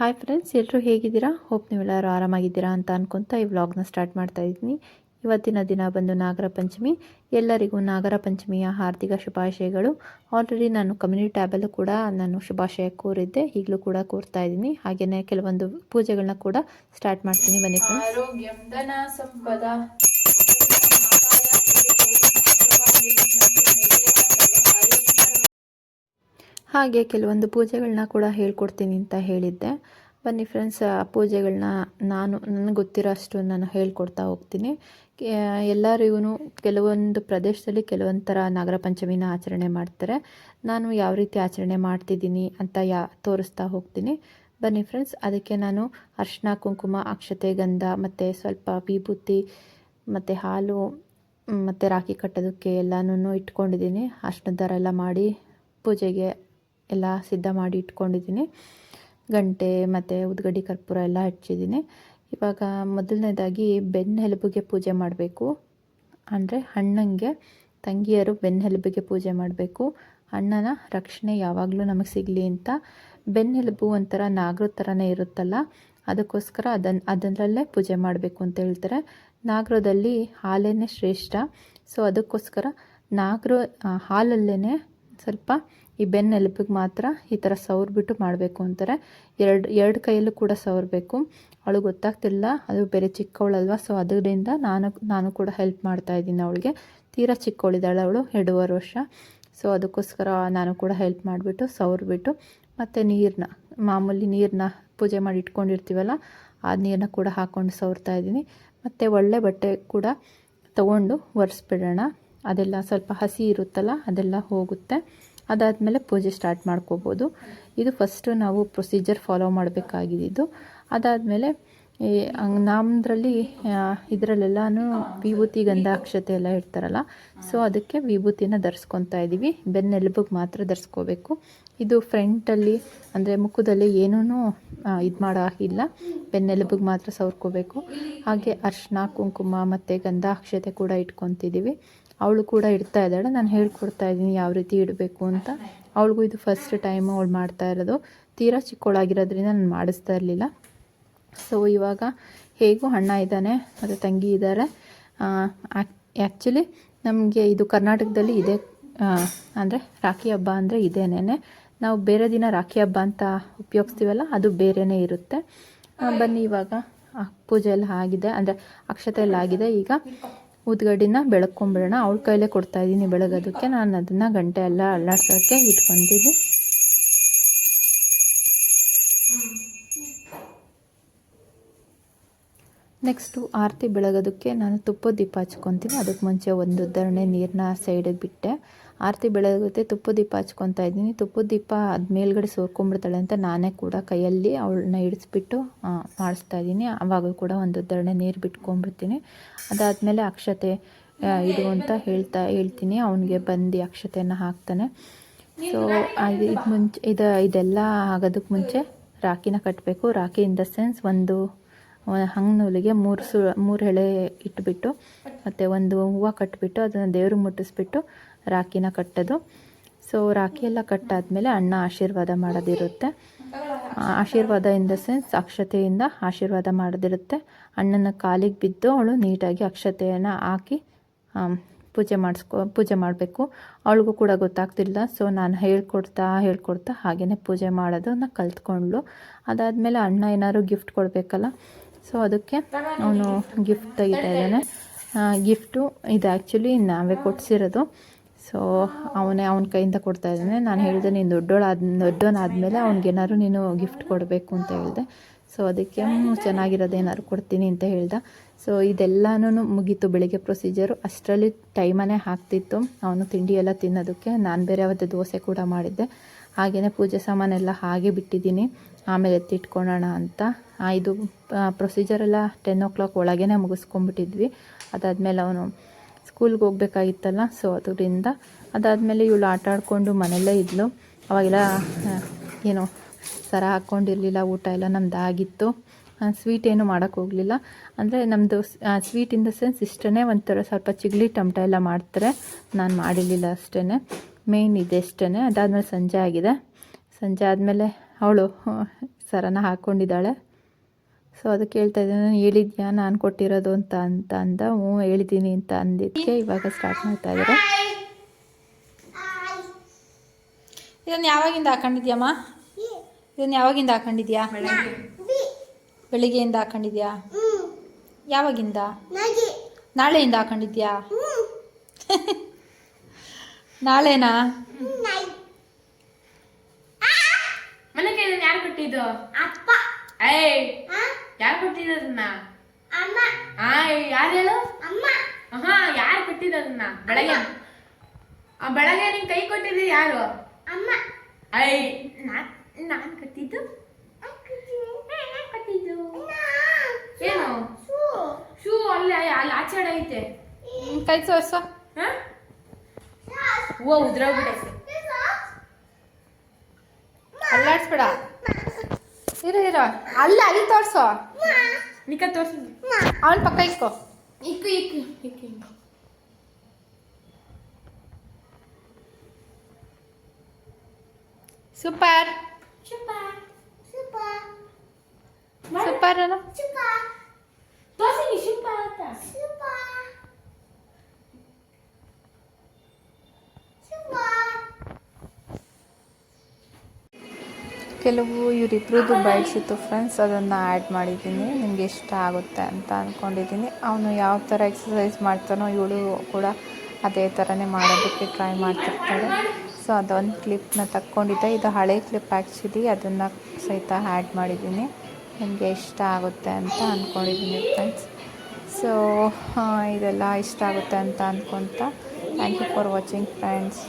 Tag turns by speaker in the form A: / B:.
A: Hi friends ಎಲ್ಲರೂ ಹೇಗಿದ್ದೀರಾ? Hope ನೀವೆಲ್ಲರೂ ಆರಾಮಾಗಿದ್ದೀರಾ ಅಂತ ಅನ್ಕೊಂತ ಈ ವ್ಲಾಗ್ನ ಸ್ಟಾರ್ಟ್ ಮಾಡ್ತಾ ಇದ್ದೀನಿ. ಇವತ್ತಿನ ದಿನ ಬಂದು ನಾಗರ ಪಂಚಮಿ. ಎಲ್ಲರಿಗೂ ನಾಗರ ಪಂಚಮಿಯ ಹಾರ್ದಿಕ ಶುಭಾಶಯಗಳು. ಆಲ್ರೆಡಿ ನಾನು ಕಮ್ಯುನಿಟಿ ಟ್ಯಾಬಲ್ಲೂ ಕೂಡ ನಾನು ಶುಭಾಶಯ ಕೋರಿದ್ದೆ. ಈಗಲೂ ಕೂಡ ಕೋರ್ತಾ ಇದ್ದೀನಿ. ಹಾಗೆಯೇ ಕೆಲವೊಂದು ಪೂಜೆಗಳನ್ನ ಕೂಡ ಸ್ಟಾರ್ಟ್ ಮಾಡ್ತೀನಿ. ಬನ್ನಿ ಹಾಗೆ ಕೆಲವೊಂದು ಪೂಜೆಗಳನ್ನ ಕೂಡ ಹೇಳ್ಕೊಡ್ತೀನಿ ಅಂತ ಹೇಳಿದ್ದೆ. ಬನ್ನಿ ಫ್ರೆಂಡ್ಸ್ ಆ ಪೂಜೆಗಳನ್ನ ನಾನು, ನನಗೆ ಗೊತ್ತಿರೋ ಅಷ್ಟು ನಾನು ಹೇಳ್ಕೊಡ್ತಾ ಹೋಗ್ತೀನಿ. ಎಲ್ಲರಿಗೂ ಕೆಲವೊಂದು ಪ್ರದೇಶದಲ್ಲಿ ಕೆಲವೊಂದು ಥರ ನಾಗರ ಪಂಚಮಿನ ಆಚರಣೆ ಮಾಡ್ತಾರೆ. ನಾನು ಯಾವ ರೀತಿ ಆಚರಣೆ ಮಾಡ್ತಿದ್ದೀನಿ ಅಂತ ಯಾ, ತೋರಿಸ್ತಾ ಹೋಗ್ತೀನಿ. ಬನ್ನಿ ಫ್ರೆಂಡ್ಸ್ ಅದಕ್ಕೆ ನಾನು ಅರ್ಶಿನ ಕುಂಕುಮ, ಅಕ್ಷತೆ, ಗಂಧ ಮತ್ತು ಸ್ವಲ್ಪ ವಿಭೂತಿ ಮತ್ತು ಹಾಲು, ಮತ್ತು ರಾಖಿ ಕಟ್ಟೋದಕ್ಕೆ ಎಲ್ಲನೂ ಇಟ್ಕೊಂಡಿದ್ದೀನಿ. ಅರ್ಶಿನದ ದಾರ ಎಲ್ಲ ಮಾಡಿ ಪೂಜೆಗೆ ಎಲ್ಲ ಸಿದ್ಧ ಮಾಡಿ ಇಟ್ಕೊಂಡಿದ್ದೀನಿ. ಗಂಟೆ ಮತ್ತು ಉದ್ಗಡ್ಡಿ ಕರ್ಪೂರ ಎಲ್ಲ ಹಚ್ಚಿದ್ದೀನಿ. ಇವಾಗ ಮೊದಲನೇದಾಗಿ ಬೆನ್ನೆಲುಬಿಗೆ ಪೂಜೆ ಮಾಡಬೇಕು. ಅಂದರೆ ಅಣ್ಣಂಗೆ, ತಂಗಿಯರು ಬೆನ್ನೆಲುಬಿಗೆ ಪೂಜೆ ಮಾಡಬೇಕು. ಅಣ್ಣನ ರಕ್ಷಣೆ ಯಾವಾಗಲೂ ನಮಗೆ ಸಿಗಲಿ ಅಂತ. ಬೆನ್ನೆಲುಬು ಒಂಥರ ನಾಗರ ಥರನೇ ಇರುತ್ತಲ್ಲ, ಅದಕ್ಕೋಸ್ಕರ ಅದನ್ನು ಅದರಲ್ಲೇ ಪೂಜೆ ಮಾಡಬೇಕು ಅಂತ ಹೇಳ್ತಾರೆ. ನಾಗರದಲ್ಲಿ ಹಾಲೇ ಶ್ರೇಷ್ಠ. ಸೊ ಅದಕ್ಕೋಸ್ಕರ ನಾಗರ ಹಾಲಲ್ಲೇ ಸ್ವಲ್ಪ ಈ ಬೆನ್ನೆಲುಪಿಗೆ ಮಾತ್ರ ಈ ಥರ ಸವರ್ಬಿಟ್ಟು ಮಾಡಬೇಕು ಅಂತಾರೆ. ಎರಡು ಎರಡು ಕೈಯಲ್ಲೂ ಕೂಡ ಸವರಬೇಕು. ಅವಳು ಗೊತ್ತಾಗ್ತಿಲ್ಲ, ಅದು ಬೇರೆ ಚಿಕ್ಕವಳಲ್ವ ಸೊ ಅದರಿಂದ ನಾನು ನಾನು ಕೂಡ ಹೆಲ್ಪ್ ಮಾಡ್ತಾ ಇದ್ದೀನಿ ಅವಳಿಗೆ. ತೀರಾ ಚಿಕ್ಕವಳಿದ್ದಾಳೆ ಅವಳು, ಎರಡೂವರೆ ವರ್ಷ. ಸೊ ಅದಕ್ಕೋಸ್ಕರ ನಾನು ಕೂಡ ಹೆಲ್ಪ್ ಮಾಡಿಬಿಟ್ಟು ಸವರ್ಬಿಟ್ಟು, ಮತ್ತು ನೀರನ್ನ ಮಾಮೂಲಿ ನೀರನ್ನ ಪೂಜೆ ಮಾಡಿ ಇಟ್ಕೊಂಡಿರ್ತೀವಲ್ಲ, ಆ ನೀರನ್ನ ಕೂಡ ಹಾಕ್ಕೊಂಡು ಸವರ್ತಾ ಇದ್ದೀನಿ. ಮತ್ತು ಒಳ್ಳೆ ಬಟ್ಟೆ ಕೂಡ ತಗೊಂಡು ಒರೆಸ್ಬಿಡೋಣ. ಅದೆಲ್ಲ ಸ್ವಲ್ಪ ಹಸಿ ಇರುತ್ತಲ್ಲ, ಅದೆಲ್ಲ ಹೋಗುತ್ತೆ. ಅದಾದಮೇಲೆ ಪೂಜೆ ಸ್ಟಾರ್ಟ್ ಮಾಡ್ಕೋಬೋದು. ಇದು ಫಸ್ಟು ನಾವು ಪ್ರೊಸೀಜರ್ ಫಾಲೋ ಮಾಡಬೇಕಾಗಿದ್ದು. ಅದಾದಮೇಲೆ ನಮ್ಮದ್ರಲ್ಲಿ ಇದರಲ್ಲೆಲ್ಲನೂ ವಿಭೂತಿ ಗಂಧಾಕ್ಷತೆ ಎಲ್ಲ ಇಡ್ತಾರಲ್ಲ ಸೊ ಅದಕ್ಕೆ ವಿಭೂತಿನ ಧರಿಸ್ಕೊತಾ ಇದ್ದೀವಿ ಬೆನ್ನೆಲುಬಿಗೆ ಮಾತ್ರ ಧರಿಸ್ಕೋಬೇಕು. ಇದು ಫ್ರಂಟಲ್ಲಿ ಅಂದರೆ ಮುಖದಲ್ಲಿ ಏನೂ ಇದು ಮಾಡೋ ಹಾಗಿಲ್ಲ. ಬೆನ್ನೆಲುಬಿಗೆ ಮಾತ್ರ ಸವರ್ಕೋಬೇಕು. ಹಾಗೆ ಅರ್ಶಿನ, ಕುಂಕುಮ ಮತ್ತು ಗಂಧಾಕ್ಷತೆ ಕೂಡ ಇಟ್ಕೊತಿದ್ದೀವಿ ಅವಳು ಕೂಡ ಇಡ್ತಾ ಇದ್ದಾಳೆ. ನಾನು ಹೇಳ್ಕೊಡ್ತಾ ಇದ್ದೀನಿ ಯಾವ ರೀತಿ ಇಡಬೇಕು ಅಂತ. ಅವಳಿಗೂ ಇದು ಫಸ್ಟ್ ಟೈಮ್ ಅವಳು ಮಾಡ್ತಾ ಇರೋದು. ತೀರಾ ಚಿಕ್ಕವಳಾಗಿರೋದ್ರಿಂದ ನಾನು ಮಾಡಿಸ್ತಾ ಇರಲಿಲ್ಲ. ಸೊ ಇವಾಗ ಹೇಗೂ ಅಣ್ಣ ಇದ್ದಾನೆ, ಮತ್ತು ತಂಗಿ ಇದ್ದಾರೆ. ಆ್ಯಕ್ಚುಲಿ ನಮಗೆ ಇದು ಕರ್ನಾಟಕದಲ್ಲಿ ಇದೆ. ಅಂದರೆ ರಾಖಿ ಹಬ್ಬ ಅಂದರೆ ಇದೇನೇ ನಾವು ಬೇರೆ ದಿನ ರಾಖಿ ಹಬ್ಬ ಅಂತ ಉಪಯೋಗಿಸ್ತೀವಲ್ಲ, ಅದು ಬೇರೆಯೇ ಇರುತ್ತೆ. ಬನ್ನಿ ಇವಾಗ. ಪೂಜೆ ಎಲ್ಲ ಆಗಿದೆ. ಅಂದರೆ ಅಕ್ಷತೆ ಎಲ್ಲ ಆಗಿದೆ ಈಗ. ಊದ್ಗಡ್ಡಿನ ಬೆಳಕೊಂಬಿಡೋಣ. ಅವಳ ಕೈಲೇ ಕೊಡ್ತಾ ಇದ್ದೀನಿ ಬೆಳಗೋದಕ್ಕೆ. ನಾನು ಅದನ್ನು ಗಂಟೆ ಎಲ್ಲ ಅಲ್ಲಾಡ್ಸೋಕ್ಕೆ ಇಟ್ಕೊಂಡಿದ್ದೀನಿ. ನೆಕ್ಸ್ಟು ಆರತಿ ಬೆಳಗೋದಕ್ಕೆ ನಾನು ತುಪ್ಪದ ದೀಪ ಹಚ್ಕೊತೀನಿ. ಅದಕ್ಕೆ ಮುಂಚೆ ಒಂದು ಉದಾಹರಣೆ ನೀರನ್ನ ಸೈಡಿಗೆ ಬಿಟ್ಟೆ. ಆರತಿ ಬೆಳಗುತ್ತೆ, ತುಪ್ಪದ ದೀಪ ಹಚ್ಕೊತಾ ಇದ್ದೀನಿ. ತುಪ್ಪದ ದೀಪ ಅದು ಮೇಲ್ಗಡೆ ಸೋರ್ಕೊಂಡ್ಬಿಡ್ತಾಳೆ ಅಂತ ನಾನೇ ಕೂಡ ಕೈಯಲ್ಲಿ ಅವಳನ್ನ ಇಡಿಸ್ಬಿಟ್ಟು ಮಾಡಿಸ್ತಾ ಇದ್ದೀನಿ. ಆವಾಗ ಕೂಡ ಒಂದು ದರಣೆ ನೀರು ಬಿಟ್ಕೊಂಡ್ಬಿಡ್ತೀನಿ ಅದಾದಮೇಲೆ ಅಕ್ಷತೆ ಇದು ಅಂತ ಹೇಳ್ತಾ ಹೇಳ್ತೀನಿ. ಅವನಿಗೆ ಬಂದು ಅಕ್ಷತೆಯನ್ನು ಹಾಕ್ತಾನೆ. ಸೊ ಅದು ಇದು ಮುಂಚೆ ಇದು, ಇದೆಲ್ಲ ಆಗೋದಕ್ಕೆ ಮುಂಚೆ ರಾಖಿನ ಕಟ್ಟಬೇಕು ರಾಖಿ ಇನ್ ದ ಸೆನ್ಸ್ ಒಂದು ಹಂಗೆ ನೂಲಿಗೆ ಮೂರು ಸು, ಮೂರು ಎಳೆ ಇಟ್ಬಿಟ್ಟು, ಮತ್ತು ಒಂದು ಹೂವು ಕಟ್ಬಿಟ್ಟು ಅದನ್ನು ದೇವರು ಮುಟ್ಟಿಸ್ಬಿಟ್ಟು ರಾಖಿನ ಕಟ್ಟೋದು. ಸೊ ರಾಖಿ ಎಲ್ಲ ಕಟ್ಟಾದಮೇಲೆ ಅಣ್ಣ ಆಶೀರ್ವಾದ ಮಾಡೋದಿರುತ್ತೆ. ಆಶೀರ್ವಾದ ಇನ್ ದ ಸೆನ್ಸ್ ಅಕ್ಷತೆಯಿಂದ ಆಶೀರ್ವಾದ ಮಾಡೋದಿರುತ್ತೆ. ಅಣ್ಣನ ಕಾಲಿಗೆ ಬಿದ್ದು ಅವಳು ನೀಟಾಗಿ ಅಕ್ಷತೆಯನ್ನು ಹಾಕಿ ಪೂಜೆ ಮಾಡಿಸ್ಕೊ, ಪೂಜೆ ಮಾಡಬೇಕು. ಅವಳಿಗೂ ಕೂಡ ಗೊತ್ತಾಗ್ತಿಲ್ಲ. ಸೊ ನಾನು ಹೇಳ್ಕೊಡ್ತಾ ಹೇಳ್ಕೊಡ್ತಾ ಹಾಗೆಯೇ ಪೂಜೆ ಮಾಡೋದನ್ನ ಕಲ್ತ್ಕೊಂಡ್ಳು. ಅದಾದಮೇಲೆ ಅಣ್ಣ ಏನಾದ್ರು ಗಿಫ್ಟ್ ಕೊಡಬೇಕಲ್ಲ ಸೊ ಅದಕ್ಕೆ ಅವನು ಗಿಫ್ಟ್ ತೆಗಿತಾ ಇದ್ದಾನೆ. ಗಿಫ್ಟು ಇದು ಆ್ಯಕ್ಚುಲಿ ನಾವೇ ಕೊಡಿಸಿರೋದು. ಸೊ ಅವನೇ ಅವನ ಕೈಯಿಂದ ಕೊಡ್ತಾ ಇದ್ದಾನೆ. ನಾನು ಹೇಳಿದೆ, ನೀನು ದೊಡ್ಡೋಳಾದ ದೊಡ್ಡೋನಾದಮೇಲೆ ಅವ್ನಿಗೇನಾದ್ರು ನೀನು ಗಿಫ್ಟ್ ಕೊಡಬೇಕು ಅಂತ ಹೇಳಿದೆ. ಸೊ ಅದಕ್ಕೆ ಚೆನ್ನಾಗಿರೋದು ಏನಾದ್ರು ಕೊಡ್ತೀನಿ ಅಂತ ಹೇಳ್ದೆ. ಸೊ ಇದೆಲ್ಲನೂ ಮುಗೀತು ಬೆಳಿಗ್ಗೆ ಪ್ರೊಸೀಜರು ಅಷ್ಟರಲ್ಲಿ ಟೈಮನ್ನೇ ಹಾಕ್ತಿತ್ತು ಅವನು ತಿಂಡಿ ಎಲ್ಲ ತಿನ್ನೋದಕ್ಕೆ. ನಾನು ಬೇರೆ ಅವತ್ತು ದೋಸೆ ಕೂಡ ಮಾಡಿದ್ದೆ. ಹಾಗೆಯೇ ಪೂಜೆ ಸಾಮಾನೆಲ್ಲ ಹಾಗೆ ಬಿಟ್ಟಿದ್ದೀನಿ. ಆಮೇಲೆ ಎತ್ತಿಟ್ಕೊಳ್ಳೋಣ ಅಂತ. ಇದು ಪ್ರೊಸೀಜರೆಲ್ಲ ಟೆನ್ ಓ ಕ್ಲಾಕ್ ಒಳಗೇ ಮುಗಿಸ್ಕೊಂಡ್ಬಿಟ್ಟಿದ್ವಿ. ಅದಾದಮೇಲೆ ಅವನು ಸ್ಕೂಲ್ಗೆ ಹೋಗ್ಬೇಕಾಗಿತ್ತಲ್ಲ ಸೊ ಅದರಿಂದ ಅದಾದಮೇಲೆ ಇವಳು ಆಟ ಆಡಿಕೊಂಡು ಮನೆಯಲ್ಲೇ ಇದ್ಲು. ಅವಾಗೆಲ್ಲ ಏನು ಸರ ಹಾಕ್ಕೊಂಡಿರಲಿಲ್ಲ ಊಟ ಎಲ್ಲ ನಮ್ದು ಆಗಿತ್ತು. ಸ್ವೀಟ್ ಏನು ಮಾಡೋಕ್ಕೆ ಹೋಗಲಿಲ್ಲ. ಅಂದರೆ ನಮ್ಮದು ಸ್ವೀಟ್ ಇನ್ ದ ಸೆನ್ಸ್ ಇಷ್ಟೇ ಒಂಥರ ಸ್ವಲ್ಪ ಚಿಗ್ಲಿ ಟಮಟ ಎಲ್ಲ ಮಾಡ್ತಾರೆ. ನಾನು ಮಾಡಿರಲಿಲ್ಲ ಅಷ್ಟೇ ಮೇಯ್ನ್ ಇದೆ ಅಷ್ಟೇ ಅದಾದಮೇಲೆ ಸಂಜೆ ಆಗಿದೆ. ಸಂಜೆ ಆದಮೇಲೆ ಅವಳು ಸರನ ಹಾಕ್ಕೊಂಡಿದ್ದಾಳೆ ಸೊ ಅದಕ್ಕೆ ಹೇಳ್ತಾ ಇದ್ದೀನಿ ನಾನು ಹೇಳಿದ್ಯಾ? ನಾನು ಕೊಟ್ಟಿರೋದು ಅಂತ ಅಂತ ಅಂದ. ಹ್ಞೂ ಹೇಳಿದ್ದೀನಿ ಅಂತ ಅಂದಿದ್ದಕ್ಕೆ ಇವಾಗ ಸ್ಟಾರ್ಟ್ ಮಾಡ್ತಾ ಇದ್ದಾರೆ.
B: ಇದನ್ನು ಯಾವಾಗಿಂದ ಹಾಕೊಂಡಿದ್ಯಮ್ಮ? ಇದನ್ನು ಯಾವಾಗಿಂದ ಹಾಕೊಂಡಿದ್ಯಾ? ಬೆಳಿಗ್ಗೆಯಿಂದ ಹಾಕೊಂಡಿದ್ಯಾ? ಯಾವಾಗಿಂದ? ನಾಳೆಯಿಂದ ಹಾಕೊಂಡಿದ್ಯಾ? ನಾಳೆನಾ?
C: ಇದನ್ನ ಅಪ್ಪ. ಏ ಏಯ್ ಯಾರು ಕೊಟ್ಟಿದ್ದು ಅದನ್ನ? ಆ ಯಾರು ಹೇಳು? ಅಮ್ಮ. ಹಾ ಯಾರು ಕೊಟ್ಟಿದ್ದು ಅದನ್ನ? ಬೆಳಗ್ಗೆ. ಆ ಬೆಳಗ್ಗೆ ನಿನ್ ಕೈ ಕೊಟ್ಟಿದ್ದು ಯಾರು? ಅಮ್ಮ. ಐ ನಾನ್ ನಾನ್ ಕೊಟ್ಟಿದ್ದು? ನಾನ್ ಕೊಟ್ಟಿದ್ದು. ಏನು? ಶೂ. ಅಲ್ಲೇ ಅಲ್ಲಿ ಆಚೆ ಐತೆ.
B: ಕೈ ಸೋರ್ಸ
C: ಹಾ? ಓ ಉದ್ರೋಗ್ಬಿಟ್ಟೈತೆ.
B: ಅಲ್ಲಾಡ್ಸ್ಬೇಡ. ಇರು ಇರೋ. ಅಲ್ಲ ಅಲ್ಲಿ ತೋರಿಸು.
C: ನಿಕ್ಕ ತೋರ್ಸು.
B: ಅವನ ಪಕ್ಕ ಇಕ್ಕೋ.
C: ಇಕ್ಕು ಇಕ್ಕು ಇಕ್ಕು ಸೂಪರ್.
B: Super super. ಸೂಪರ್ ಅಲ್ಲ?
C: ತೋರ್ಸಿ
A: ಕೆಲವು ಇವರಿಬ್ರದ್ದು ಬೈಟ್ಸ್ ಇತ್ತು ಫ್ರೆಂಡ್ಸ್ ಅದನ್ನು ಆ್ಯಡ್ ಮಾಡಿದ್ದೀನಿ. ನಿಮಗೆ ಇಷ್ಟ ಆಗುತ್ತೆ ಅಂತ ಅಂದ್ಕೊಂಡಿದ್ದೀನಿ ಅವನು ಯಾವ ಥರ ಎಕ್ಸಸೈಸ್ ಮಾಡ್ತಾನೋ ಇವಳು ಕೂಡ ಅದೇ ಥರನೇ ಮಾಡೋದಕ್ಕೆ ಟ್ರೈ ಮಾಡ್ತಿರ್ತಾಳೆ. ಸೊ ಅದೊಂದು ಕ್ಲಿಪ್ನ ತಕ್ಕೊಂಡಿದ್ದೆ. ಇದು ಹಳೆ ಕ್ಲಿಪ್ ಆ್ಯಕ್ಚುಲಿ ಅದನ್ನು ಸಹಿತ ಆ್ಯಡ್ ಮಾಡಿದ್ದೀನಿ. ನಿಮಗೆ ಇಷ್ಟ ಆಗುತ್ತೆ ಅಂತ ಅಂದ್ಕೊಂಡಿದ್ದೀನಿ ಫ್ರೆಂಡ್ಸ್ ಸೊ ಇದೆಲ್ಲ ಇಷ್ಟ ಆಗುತ್ತೆ ಅಂತ ಅಂದ್ಕೊತ thank you for watching friends